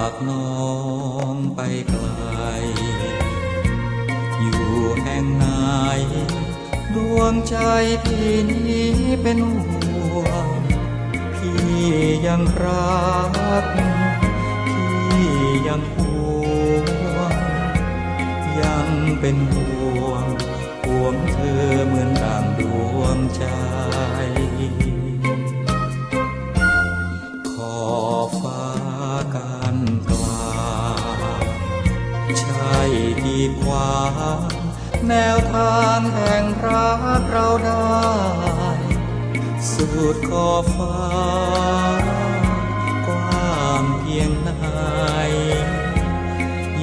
ฝากน้องไกล อยู่แห่งไหน ดวงใจพี่นี้เป็นห่วง พี่ยังรัก พี่ยังห่วง ยังเป็นห่วง ห่วงเธอเหมือนดังดว แนวทางแห่งรักเราได้สุดขอบฟ้ากว้างเพียงไหน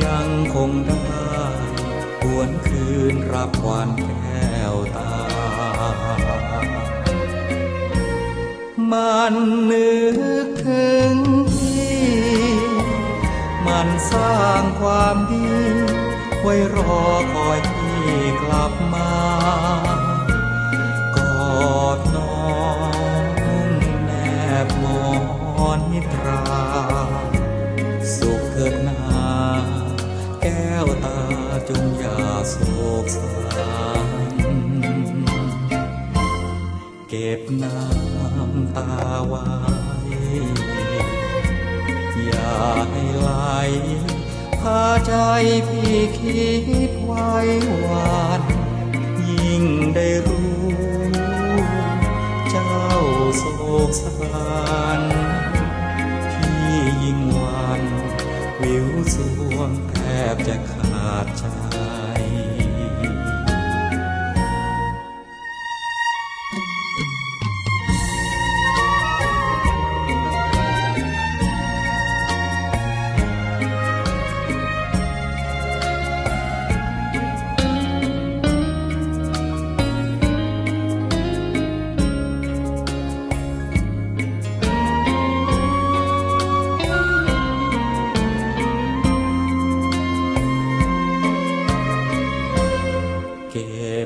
ยังคงได้หวนคืนรับควันแก้วตา มันนึกถึงพี่ มันสร้างความดี ไว้รอคอย กลับมากอดน้องแนบมอนนิทรา สุขเถิดนาแก้วตาจงอย่าโศกสารเก็บน้ำตาไว้ อย่าให้ลพาใจพี่คิดไว้วา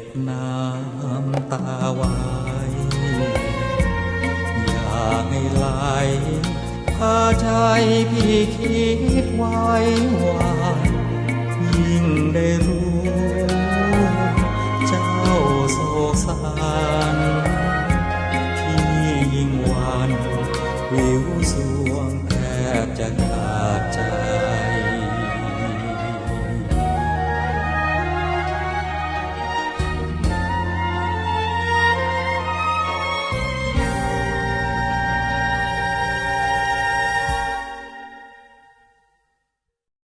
บน้ำตาไว้อย่าให้ไหลพาใจพี่คิดไว้ว่ายิ่งได้รู้ เจ้าโศกสารที่ยิ่งวันวิวสวงแทบจะ